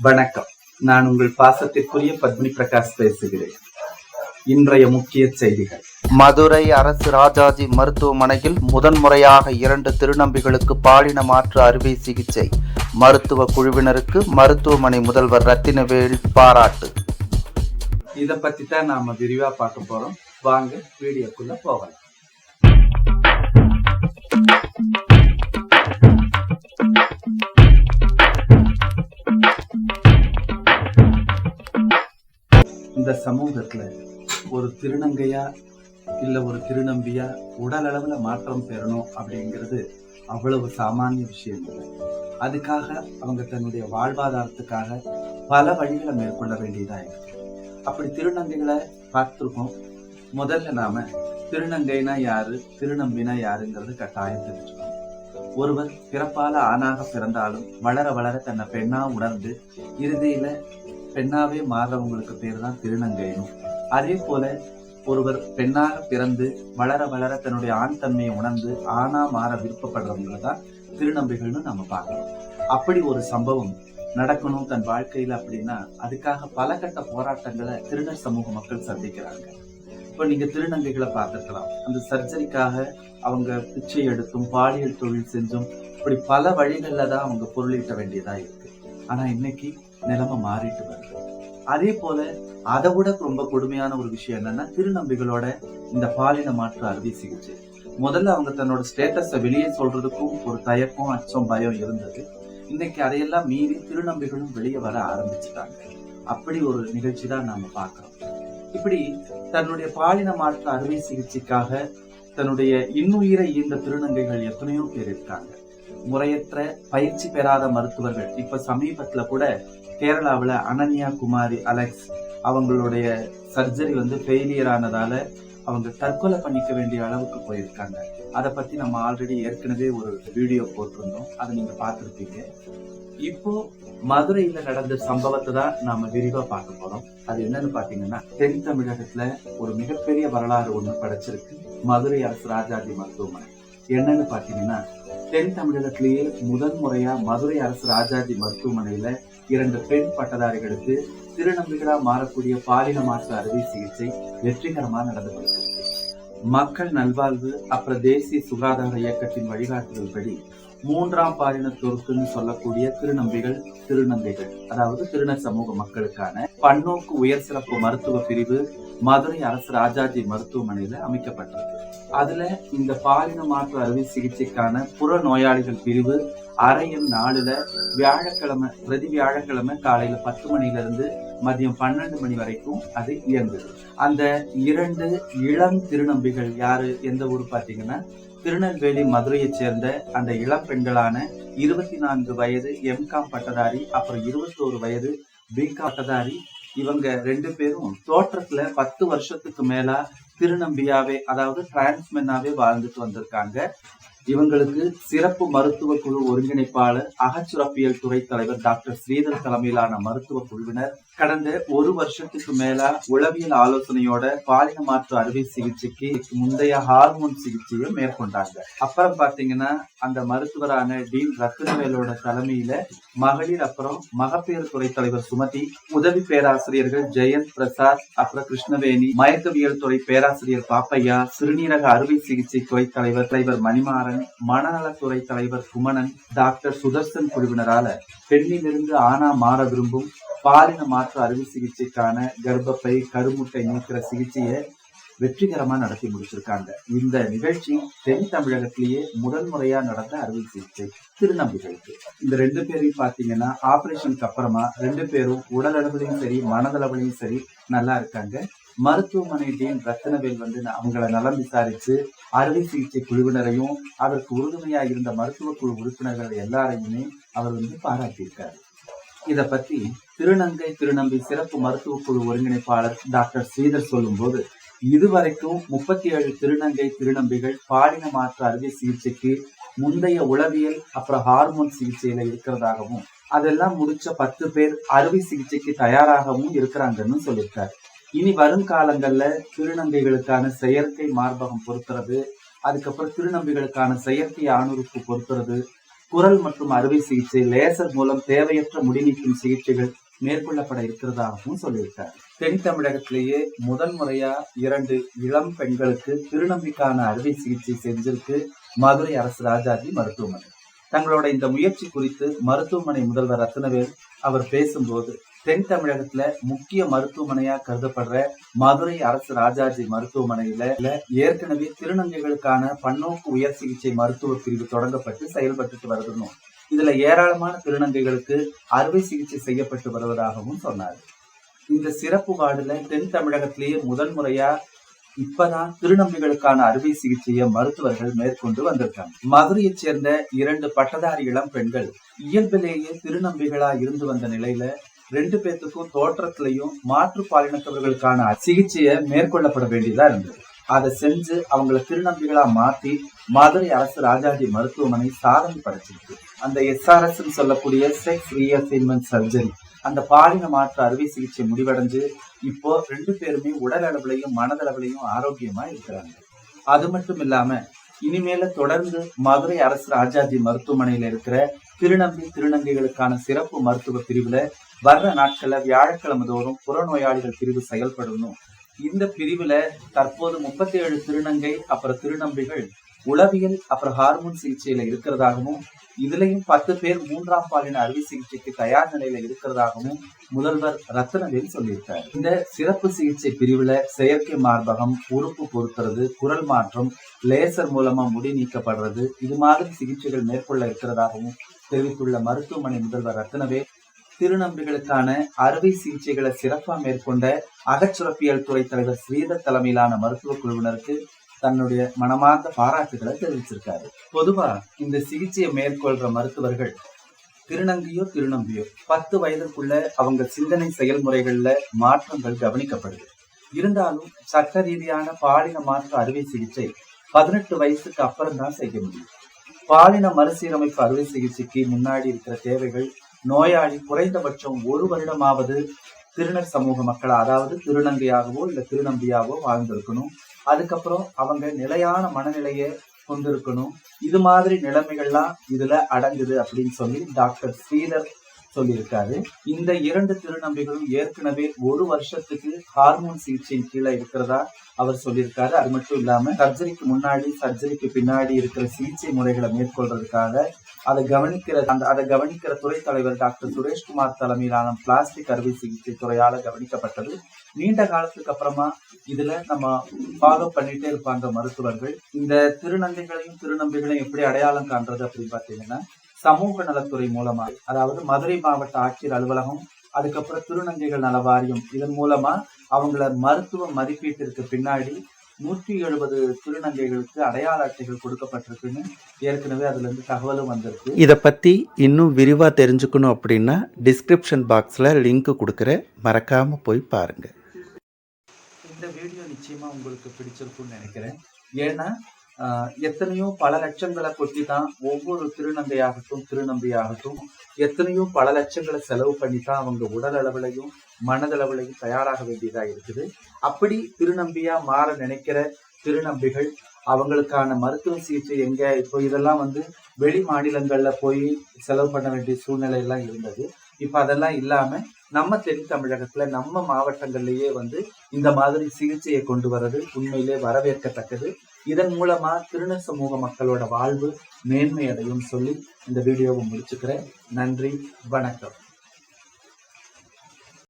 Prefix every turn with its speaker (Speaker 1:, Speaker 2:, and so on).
Speaker 1: வணக்கம். நான் உங்கள் பாசத்திற்குரிய பத்மினி பிரகாஷ் பேசுகிறேன். இன்றைய முக்கிய செய்திகள்.
Speaker 2: மதுரை அரசு ராஜாஜி மருத்துவமனையில் முதன்முறையாக இரண்டு திருநம்பிகளுக்கு பாலின மாற்று அறுவை சிகிச்சை. மருத்துவ குழுவினருக்கு மருத்துவமனை முதல்வர் ரத்தினவேல் பாராட்டு.
Speaker 1: இத பத்தி தான் நாம விரிவா பார்க்க போறோம். வாங்க வீடியோக்குள்ள போகலாம். சமூகத்துல ஒரு திருநங்கையா இல்ல ஒரு திருநம்பியா உடல் அளவுல மாற்றம் பெறணும் அப்படிங்கிறது அவ்வளவு சாமானிய விஷயம் இல்லை. அதுக்காக அவங்க தன்னுடைய வாழ்வாதாரத்துக்காக பல வழிகளை மேற்கொள்ள வேண்டியதா இருக்கு. அப்படி திருநங்கைகளை பார்த்திருக்கோம். முதல்ல நாம திருநங்கைனா யாரு திருநம்பினா யாருங்கிறது கட்டாயம் தெரிஞ்சுக்கணும். ஒருவர் பிறப்பால ஆணாக பிறந்தாலும் வளர வளர தன்னை பெண்ணா உணர்ந்து இறுதியில பெண்ணாவே மாறுறவங்களுக்கு பேர் தான் திருநங்கைனும் அதே போல ஒருவர் பெண்ணாக பிறந்து வளர வளர தன்னுடைய ஆண் தன்மையை உணர்ந்து ஆணா மாற விருப்பப்படுறவங்களை தான் திருநம்பிகள்னு நம்ம பார்க்கலாம் அப்படி ஒரு சம்பவம் நடக்கணும் தன் வாழ்க்கையில அப்படின்னா அதுக்காக பல கட்ட போராட்டங்களை திருநர் சமூக மக்கள் சந்திக்கிறாங்க. இப்போ நீங்க திருநங்கைகளை பார்த்துக்கலாம் அந்த சர்ஜரிக்காக அவங்க பிச்சை எடுத்தும் பாலியல் தொழில் செஞ்சும் இப்படி பல வழிகளில் தான் அவங்க பொருளீட்ட வேண்டியதா இருக்கு. ஆனா இன்னைக்கு நிலைமை மாறிட்டு வருது. அதே போல அதை விட ரொம்ப கொடுமையான ஒரு விஷயம் என்னன்னா திருநம்பிகளோட இந்த பாலின மாற்று அறுவை சிகிச்சை. முதல்ல அவங்க தன்னோட ஸ்டேட்டஸை வெளியே சொல்றதுக்கும் ஒரு தயக்கம் அச்சம் பயம் இருந்தது. இன்னைக்கு அதையெல்லாம் மீறி திருநம்பிகளும் வெளியே வர ஆரம்பிச்சுட்டாங்க. அப்படி ஒரு நிகழ்ச்சி தான் நாம பார்க்கிறோம். இப்படி தன்னுடைய பாலின மாற்று அறுவை சிகிச்சைக்காக தன்னுடைய இன்னுயிரை ஈந்த திருநங்கைகள் எத்தனையோ பேர் இருக்காங்க. முறையற்ற பயிற்சி பெறாத மருத்துவர்கள். இப்ப சமீபத்துல கூட கேரளாவுல அனன்யா குமாரி அலெக்ஸ் அவங்களுடைய சர்ஜரி வந்து ஃபெயிலியர் ஆனதால அவங்க தற்கொலை பண்ணிக்க வேண்டிய அளவுக்கு போயிருக்காங்க. அதை பத்தி நம்ம ஆல்ரெடி ஏற்கனவே ஒரு வீடியோ போட்டிருந்தோம். அதை நீங்க பார்த்துருப்பீங்க. இப்போ மதுரையில நடந்த சம்பவத்தை தான் நாம விரிவா பார்க்க போறோம். அது என்னன்னு பாத்தீங்கன்னா தென் தமிழகத்துல ஒரு மிகப்பெரிய வரலாறு ஒண்ணு படைச்சிருக்கு மதுரை அரசு ராஜாஜி மருத்துவமனை. என்னன்னு பாத்தீங்கன்னா தென் தமிழகத்திலேயே முதன் முறையா மதுரை அரசு ராஜாஜி மருத்துவமனையில இரண்டு பெண் பட்டதாரிகளுக்கு திருநம்பிகளா மாறக்கூடிய பாலின மாற்று அறுவை சிகிச்சை வெற்றிகரமா நடந்து வருகிறது மக்கள் நல்வாழ்வு அப்புறம் தேசிய சுகாதார இயக்கத்தின் வழிகாட்டுதல்படி மூன்றாம் பாலின பாலினத்தோருக்குன்னு சொல்லக்கூடிய திருநம்பிகள் திருநங்கைகள் அதாவது திருநர் சமூக மக்களுக்கான பன்னோக்கு உயர் சிறப்பு மருத்துவ பிரிவு மதுரை அரசு ராஜாஜி மருத்துவமனையில அமைக்கப்பட்டிருக்கு. அதுல இந்த பாலின மாற்று அறுவை சிகிச்சைக்கான புற நோயாளிகள் பிரிவு அரையும் நாளுல வியாழக்கிழமை பிரதி வியாழக்கிழமை காலையில பத்து மணில இருந்து மதியம் பன்னெண்டு மணி வரைக்கும் அது இயங்குது. அந்த இரண்டு இளம் திருநம்பிகள் யாரு? எந்த ஊர் பாத்தீங்கன்னா திருநெல்வேலி மதுரையைச் சேர்ந்த அந்த இளம் பெண்களான இருபத்தி நான்கு வயது எம்காம் பட்டதாரி அப்புறம் இருபத்தோரு வயது பிகாம் பட்டதாரி இவங்க ரெண்டு பேரும் தோற்றத்துல பத்து வருஷத்துக்கு மேலா திருநம்பியாவே அதாவது டிரான்ஸ்மென்னாவே வாழ்ந்துட்டு வந்திருக்காங்க. இவங்களுக்கு சிறப்பு மருத்துவ குழு ஒருங்கிணைப்பாளர் அகச்சுரப்பியல் துறை தலைவர் டாக்டர் ஸ்ரீதர் தலைமையிலான மருத்துவ குழுவினர் கடந்த ஒரு வருஷத்துக்கு மேல உளவியல் ஆலோசனையோட பாலின மாற்று அறுவை சிகிச்சைக்கு முந்தைய ஹார்மோன் சிகிச்சையை மேற்கொண்டாங்க. அப்புறம் பாத்தீங்கன்னா அந்த மருத்துவரான டீன் ரத்னவேலோட தலைமையில மகளிர் அப்புறம் மகப்பேறு துறை தலைவர் சுமதி உதவி பேராசிரியர்கள் ஜெயந்த் பிரசாத் அப்புறம் கிருஷ்ணவேணி மயக்கவியல் துறை பேராசிரியர் பாப்பையா சிறுநீரக அறுவை சிகிச்சை துறை தலைவர் தலைவர் மணிமாறன் மனநலத்துறை தலைவர் குமணன் டாக்டர் சுதர்சன் குழுவினரால பெண்ணிலிருந்து ஆணா மாற விரும்பும் பாலின மாற்று அறுவை சிகிச்சைக்கான கர்ப்பப்பை கருமுட்டை நீக்கிற சிகிச்சையை வெற்றிகரமா நடத்தி முடிச்சிருக்காங்க. இந்த நிகழ்ச்சி தென் தமிழகத்திலேயே முதல் முறையா நடந்த அறுவை சிகிச்சை திருநம்பிகளுக்கு இந்த ரெண்டு பேரையும் பாத்தீங்கன்னா ஆபரேஷனுக்கு அப்புறமா ரெண்டு பேரும் உடல் அளவுலையும் சரி மனதளவுலையும் சரி நல்லா இருக்காங்க. மருத்துவமனை டீன் ரத்னவேல் வந்து அவங்கள நலம் விசாரிச்சு அறுவை சிகிச்சை குழுவினரையும் அதற்கு உறுதுணையா இருந்த மருத்துவ குழு உறுப்பினர்கள் எல்லாரையுமே அவர் வந்து பாராட்டியிருக்காரு. இத பத்தி திருநங்கை திருநம்பி சிறப்பு மருத்துவ குழு ஒருங்கிணைப்பாளர் டாக்டர் ஸ்ரீதர் சொல்லும்போது இதுவரைக்கும் முப்பத்தி ஏழு திருநங்கை திருநம்பிகள் பாலின மாற்று அறுவை சிகிச்சைக்கு முந்தைய உளவியல் அப்புறம் ஹார்மோன் சிகிச்சையில இருக்கிறதாகவும் அதெல்லாம் முடிச்ச பத்து பேர் அறுவை சிகிச்சைக்கு தயாராகவும் இருக்கிறாங்கன்னு சொல்லியிருக்காரு. இனி வருங்காலங்கள்ல திருநங்கைகளுக்கான செயற்கை மார்பகம் பொருத்துறது அதுக்கப்புறம் திருநம்பிகளுக்கான செயற்கை ஆணுறுப்பு பொருத்துறது குரல் மற்றும் அறுவை சிகிச்சை லேசர் மூலம் தேவையற்ற முடிநீக்கும் சிகிச்சைகள் மேற்கொள்ளப்பட இருக்கிறதாகவும் சொல்லியிருக்கார். தென் தமிழகத்திலேயே முதன் முறையா இரண்டு இளம் பெண்களுக்கு திருநம்பிக்கான அறுவை சிகிச்சை செஞ்சிருக்கு மதுரை அரசு ராஜாஜி மருத்துவமனை. தங்களோட இந்த முயற்சி குறித்து மருத்துவமனை முதல்வர் ரத்னவேல் அவர் பேசும்போது தென் தமிழகத்துல முக்கிய மருத்துவமனையா கருதப்படுற மதுரை அரசு ராஜாஜி மருத்துவமனையில ஏற்கனவே திருநங்கைகளுக்கான பன்னோக்கு உயர் சிகிச்சை மருத்துவ பிரிவு தொடங்கப்பட்டு செயல்பட்டு வருதுன்னு இதுல ஏராளமான திருநங்கைகளுக்கு அறுவை சிகிச்சை செய்யப்பட்டு வருவதாகவும் சொன்னார். இந்த சிறப்பு வார்டுல தென் தமிழகத்திலேயே முதல் முறையா இப்பதான் திருநங்கைகளுக்கான அறுவை சிகிச்சையை மருத்துவர்கள் மேற்கொண்டு வந்திருக்காங்க. மதுரையைச் சேர்ந்த இரண்டு பட்டதாரி இளம் பெண்கள் இயல்பிலேயே திருநம்பிகளா இருந்து வந்த நிலையில ரெண்டு பேர்த்துக்கும் தோற்றத்திலையும் மாற்று பாலினத்தவர்களுக்கான சிகிச்சையை மேற்கொள்ளப்பட வேண்டியதா இருந்தது. அதை செஞ்சு அவங்களை திருநம்பிகளா மாத்தி மதுரை அரசு ராஜாஜி மருத்துவமனை சாதனை படைச்சிருக்கு. அந்த எஸ்ஆர்எஸ் சொல்லக்கூடிய செக்ஸ் ரீஅசைன்மெண்ட் சர்ஜரி அந்த பாலின மாற்று அறுவை சிகிச்சை முடிவடைஞ்சு இப்போ ரெண்டு பேருமே உடல் அளவுலையும் மனதளவுலையும் ஆரோக்கியமா இருக்கிறாங்க. அது மட்டும் இல்லாம இனிமேல தொடர்ந்து மதுரை அரசு ராஜாஜி மருத்துவமனையில இருக்கிற திருநம்பி திருநங்கைகளுக்கான சிறப்பு மருத்துவ பிரிவுல வர்ற நாட்கள்ல வியாழக்கிழமை தோறும் புறநோயாளிகள் பிரிவு செயல்படணும். இந்த பிரிவுல தற்போது முப்பத்தி ஏழு திருநங்கை அப்புறம் திருநம்பிகள் உளவியல் அப்புறம் ஹார்மோன் சிகிச்சையில இருக்கிறதாகவும் இதுலயும் பத்து பேர் மூன்றாம் பாலின அறுவை சிகிச்சைக்கு தயார் நிலையில இருக்கிறதாகவும் முதல்வர் ரத்னவேல் சொல்லியிருக்கார். இந்த சிறப்பு சிகிச்சை பிரிவுல செயற்கை மார்பகம் உறுப்பு பொருத்துறது குரல் மாற்றம் லேசர் மூலமா முடி நீக்கப்படுறது இது மாதிரி சிகிச்சைகள் மேற்கொள்ள இருக்கிறதாகவும் தெரிவித்துள்ள மருத்துவமனை முதல்வர் ரத்னவேல் திருநம்பிகளுக்கான அறுவை சிகிச்சைகளை சிறப்பாக மேற்கொண்ட அகச்சுரப்பியல் துறை தலைவர் ஸ்ரீதர் தலைமையிலான மருத்துவ குழுவினருக்கு தன்னுடைய மனமார்ந்த பாராட்டுகளை தெரிவிச்சிருக்காரு. பொதுவா இந்த சிகிச்சையை மேற்கொள்ற மருத்துவர்கள் திருநங்கையோ திருநம்பியோ பத்து வயதுக்குள்ள அவங்க சிந்தனை செயல்முறைகள்ல மாற்றங்கள் கவனிக்கப்படுது. இருந்தாலும் சட்ட ரீதியான பாலின மாற்று அறுவை சிகிச்சை பதினெட்டு வயசுக்கு அப்புறம் தான் செய்ய முடியும். பாலின மறுசீரமைப்பு அறுவை சிகிச்சைக்கு முன்னாடி இருக்கிற தேவைகள் நோயாளி குறைந்தபட்சம் ஒரு வருடமாவது திருநர் சமூக மக்கள் அதாவது திருநங்கையாகவோ இல்ல திருநம்பியாகவோ வாழ்ந்திருக்கணும். அதுக்கப்புறம் அவங்க நிலையான மனநிலையை கொண்டிருக்கணும். இது மாதிரி நிலைமைகள்லாம் இதுல அடங்குது அப்படின்னு சொல்லி டாக்டர் ஸ்ரீதர் சொல்லியிருக்காரு. இந்த இரண்டு திருநம்பிகளும் ஏற்கனவே ஒரு வருஷத்துக்கு ஹார்மோன் சிகிச்சையின் கீழே இருக்கிறதா அவர் சொல்லியிருக்காரு. அது மட்டும் இல்லாம சர்ஜரிக்கு முன்னாடி சர்ஜரிக்கு பின்னாடி இருக்கிற சிகிச்சை முறைகளை மேற்கொள்றதுக்காக அதை கவனிக்கிற அந்த அதை கவனிக்கிற துறை தலைவர் டாக்டர் சுரேஷ்குமார் தலைமையிலான பிளாஸ்டிக் அறுவை சிகிச்சை துறையால கவனிக்கப்பட்டது. நீண்ட காலத்துக்கு அப்புறமா இதுல நம்ம ஃபாலோ பண்ணிட்டே இருப்பாங்க மருத்துவர்கள். இந்த திருநங்கைகளையும் திருநம்பிகளையும் எப்படி அடையாளம் காண்றது அப்படின்னு பாத்தீங்கன்னா சமூக நலத்துறை மூலமா அதாவது மதுரை மாவட்ட ஆட்சியர் அலுவலகம் அதுக்கப்புறம் திருநங்கைகள் நல வாரியம் இதன் மூலமா அவங்கள மருத்துவ மதிப்பீட்டிற்கு பின்னாடி நூற்றி எழுபது திருநங்கைகளுக்கு அடையாள அட்டைகள் கொடுக்கப்பட்டிருக்குன்னு ஏற்கனவே அதுல இருந்து தகவலும் வந்திருக்கு.
Speaker 2: இதை பற்றி இன்னும் விரிவாக தெரிஞ்சுக்கணும் அப்படின்னா டிஸ்கிரிப்ஷன் பாக்ஸில் லிங்க் கொடுக்குறேன் மறக்காமல் போய் பாருங்கள்
Speaker 1: இந்த வீடியோ நிச்சயமா உங்களுக்கு பிடிச்சிருக்கும்னு நினைக்கிறேன். ஏன்னா எத்தனையோ பல லட்சங்களை கொட்டி தான் ஒவ்வொரு திருநங்கையாகட்டும் திருநம்பியாகட்டும் எத்தனையோ பல லட்சங்களை செலவு பண்ணி தான் அவங்க உடல் அளவுலையும் மனதளவுலையும் தயாராக வேண்டியதா இருக்குது. அப்படி திருநம்பியா மாற நினைக்கிற திருநம்பிகள் அவங்களுக்கான மருத்துவ சிகிச்சை எங்க? இப்போ இதெல்லாம் வந்து வெளி மாநிலங்கள்ல போய் செலவு பண்ண வேண்டிய சூழ்நிலை எல்லாம் இருந்தது. இப்ப அதெல்லாம் இல்லாம நம்ம தென் தமிழகத்துல நம்ம மாவட்டங்கள்லயே வந்து இந்த மாதிரி சிகிச்சையை கொண்டு வர்றது உண்மையிலே வரவேற்கத்தக்கது. இதன் மூலமா திருநர் சமூக மக்களோட வாழ்வு மேன்மை அடையும் சொல்லி இந்த வீடியோவை முடிச்சுக்கிறேன். நன்றி வணக்கம்.